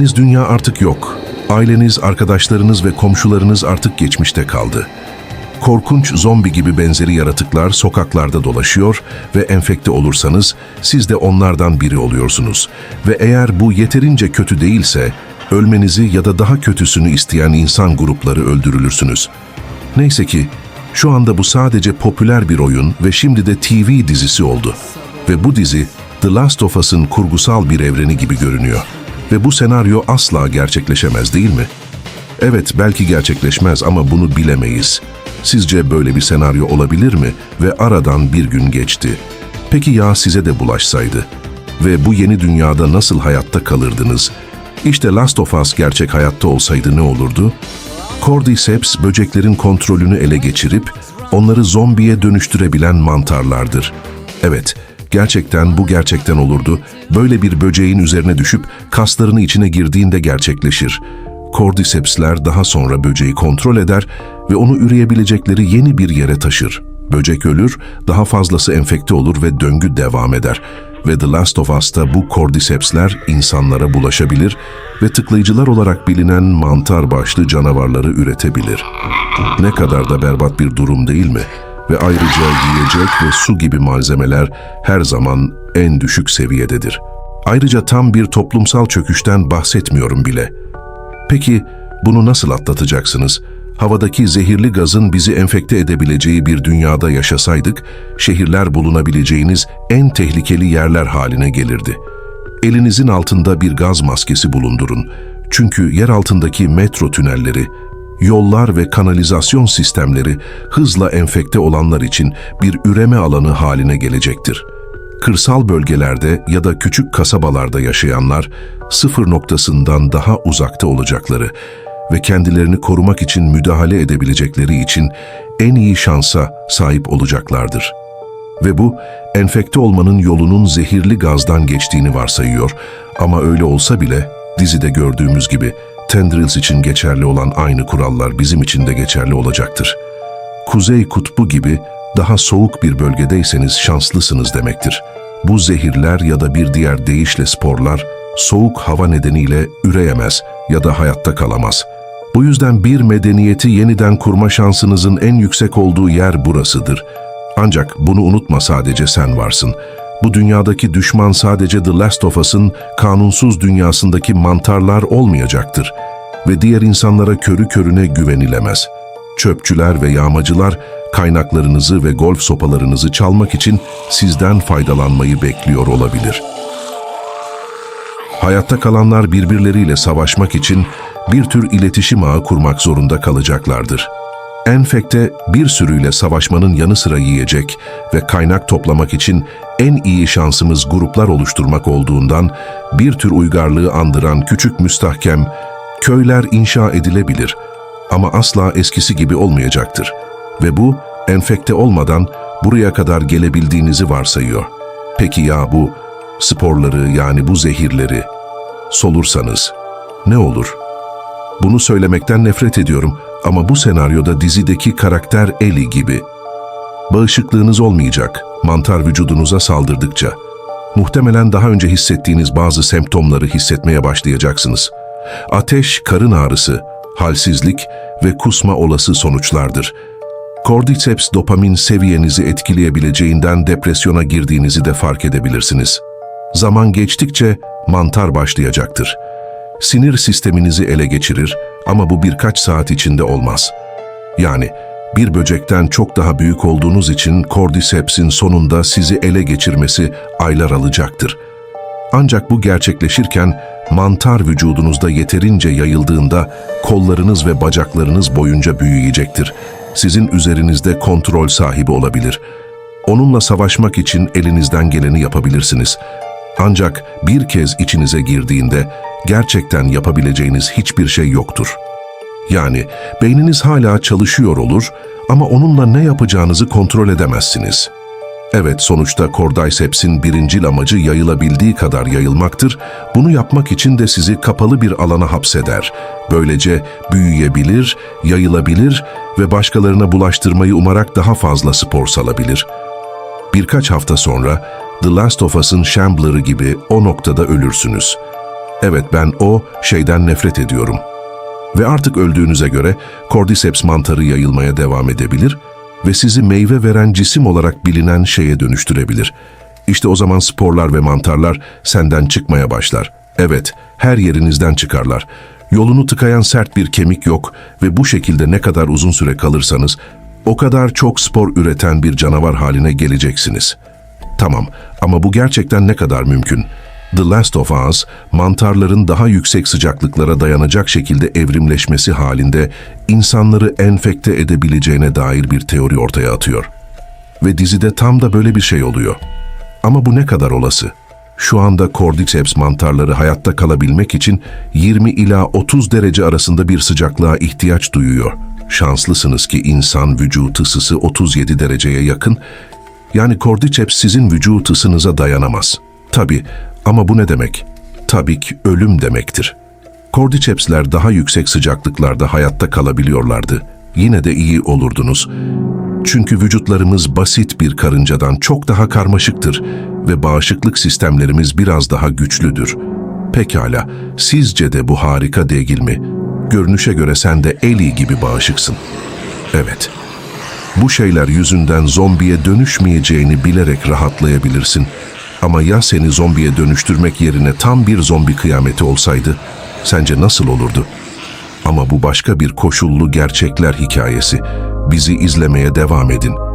Bildiğiniz dünya artık yok. Aileniz, arkadaşlarınız ve komşularınız artık geçmişte kaldı. Korkunç zombi gibi benzeri yaratıklar sokaklarda dolaşıyor ve enfekte olursanız siz de onlardan biri oluyorsunuz. Ve eğer bu yeterince kötü değilse ölmenizi ya da daha kötüsünü isteyen insan grupları öldürülürsünüz. Neyse ki şu anda bu sadece popüler bir oyun ve şimdi de TV dizisi oldu. Ve bu dizi The Last of Us'ın kurgusal bir evreni gibi görünüyor. Ve bu senaryo asla gerçekleşemez değil mi? Evet belki gerçekleşmez ama bunu bilemeyiz. Sizce böyle bir senaryo olabilir mi? Ve aradan bir gün geçti. Peki ya size de bulaşsaydı? Ve bu yeni dünyada nasıl hayatta kalırdınız? İşte Last of Us gerçek hayatta olsaydı ne olurdu? Cordyceps böceklerin kontrolünü ele geçirip onları zombiye dönüştürebilen mantarlardır. Evet, gerçekten bu gerçekten olurdu. Böyle bir böceğin üzerine düşüp kaslarını içine girdiğinde gerçekleşir. Cordycepsler daha sonra böceği kontrol eder ve onu üreyebilecekleri yeni bir yere taşır. Böcek ölür, daha fazlası enfekte olur ve döngü devam eder. Ve The Last of Us'ta bu Cordycepsler insanlara bulaşabilir ve tıklayıcılar olarak bilinen mantar başlı canavarları üretebilir. Ne kadar da berbat bir durum değil mi? Ve ayrıca yiyecek ve su gibi malzemeler her zaman en düşük seviyededir. Ayrıca tam bir toplumsal çöküşten bahsetmiyorum bile. Peki bunu nasıl atlatacaksınız? Havadaki zehirli gazın bizi enfekte edebileceği bir dünyada yaşasaydık, şehirler bulunabileceğiniz en tehlikeli yerler haline gelirdi. Elinizin altında bir gaz maskesi bulundurun. Çünkü yer altındaki metro tünelleri, yollar ve kanalizasyon sistemleri hızla enfekte olanlar için bir üreme alanı haline gelecektir. Kırsal bölgelerde ya da küçük kasabalarda yaşayanlar sıfır noktasından daha uzakta olacakları ve kendilerini korumak için müdahale edebilecekleri için en iyi şansa sahip olacaklardır. Ve bu, enfekte olmanın yolunun zehirli gazdan geçtiğini varsayıyor ama öyle olsa bile dizide gördüğümüz gibi Tendrils için geçerli olan aynı kurallar bizim için de geçerli olacaktır. Kuzey kutbu gibi daha soğuk bir bölgedeyseniz şanslısınız demektir. Bu zehirler ya da bir diğer deyişle sporlar soğuk hava nedeniyle üreyemez ya da hayatta kalamaz. Bu yüzden bir medeniyeti yeniden kurma şansınızın en yüksek olduğu yer burasıdır. Ancak bunu unutma sadece sen varsın. Bu dünyadaki düşman sadece The Last of Us'ın kanunsuz dünyasındaki mantarlar olmayacaktır. Ve diğer insanlara körü körüne güvenilemez. Çöpçüler ve yağmacılar kaynaklarınızı ve golf sopalarınızı çalmak için sizden faydalanmayı bekliyor olabilir. Hayatta kalanlar birbirleriyle savaşmak için bir tür iletişim ağı kurmak zorunda kalacaklardır. Enfekte bir sürüyle savaşmanın yanı sıra yiyecek ve kaynak toplamak için en iyi şansımız gruplar oluşturmak olduğundan bir tür uygarlığı andıran küçük müstahkem köyler inşa edilebilir ama asla eskisi gibi olmayacaktır. Ve bu enfekte olmadan buraya kadar gelebildiğinizi varsayıyor. Peki ya bu sporları yani bu zehirleri solursanız ne olur? Bunu söylemekten nefret ediyorum ama bu senaryoda dizideki karakter Ellie gibi. Bağışıklığınız olmayacak, mantar vücudunuza saldırdıkça. Muhtemelen daha önce hissettiğiniz bazı semptomları hissetmeye başlayacaksınız. Ateş, karın ağrısı, halsizlik ve kusma olası sonuçlardır. Cordyceps dopamin seviyenizi etkileyebileceğinden depresyona girdiğinizi de fark edebilirsiniz. Zaman geçtikçe mantar başlayacaktır. Sinir sisteminizi ele geçirir ama bu birkaç saat içinde olmaz. Yani bir böcekten çok daha büyük olduğunuz için Cordyceps'in sonunda sizi ele geçirmesi aylar alacaktır. Ancak bu gerçekleşirken mantar vücudunuzda yeterince yayıldığında kollarınız ve bacaklarınız boyunca büyüyecektir. Sizin üzerinizde kontrol sahibi olabilir. Onunla savaşmak için elinizden geleni yapabilirsiniz. Ancak bir kez içinize girdiğinde gerçekten yapabileceğiniz hiçbir şey yoktur. Yani beyniniz hala çalışıyor olur ama onunla ne yapacağınızı kontrol edemezsiniz. Evet sonuçta Cordyceps'in birincil amacı yayılabildiği kadar yayılmaktır. Bunu yapmak için de sizi kapalı bir alana hapseder. Böylece büyüyebilir, yayılabilir ve başkalarına bulaştırmayı umarak daha fazla spor salabilir. Birkaç hafta sonra The Last of Us'ın Shambler'ı gibi o noktada ölürsünüz. Evet ben o şeyden nefret ediyorum. Ve artık öldüğünüze göre Cordyceps mantarı yayılmaya devam edebilir ve sizi meyve veren cisim olarak bilinen şeye dönüştürebilir. İşte o zaman sporlar ve mantarlar senden çıkmaya başlar. Evet, her yerinizden çıkarlar. Yolunu tıkayan sert bir kemik yok ve bu şekilde ne kadar uzun süre kalırsanız o kadar çok spor üreten bir canavar haline geleceksiniz. Tamam ama bu gerçekten ne kadar mümkün? The Last of Us, mantarların daha yüksek sıcaklıklara dayanacak şekilde evrimleşmesi halinde insanları enfekte edebileceğine dair bir teori ortaya atıyor. Ve dizide tam da böyle bir şey oluyor. Ama bu ne kadar olası? Şu anda Cordyceps mantarları hayatta kalabilmek için 20 ila 30 derece arasında bir sıcaklığa ihtiyaç duyuyor. Şanslısınız ki insan vücut ısısı 37 dereceye yakın. Yani Cordyceps sizin vücut ısınıza dayanamaz. Tabii ama bu ne demek? Tabii ki ölüm demektir. Cordycepsler daha yüksek sıcaklıklarda hayatta kalabiliyorlardı. Yine de iyi olurdunuz. Çünkü vücutlarımız basit bir karıncadan çok daha karmaşıktır ve bağışıklık sistemlerimiz biraz daha güçlüdür. Pekala, sizce de bu harika değil mi? Görünüşe göre sen de Ellie gibi bağışıksın. Evet. Bu şeyler yüzünden zombiye dönüşmeyeceğini bilerek rahatlayabilirsin. Ama ya seni zombiye dönüştürmek yerine tam bir zombi kıyameti olsaydı, sence nasıl olurdu? Ama bu başka bir koşullu gerçekler hikayesi. Bizi izlemeye devam edin.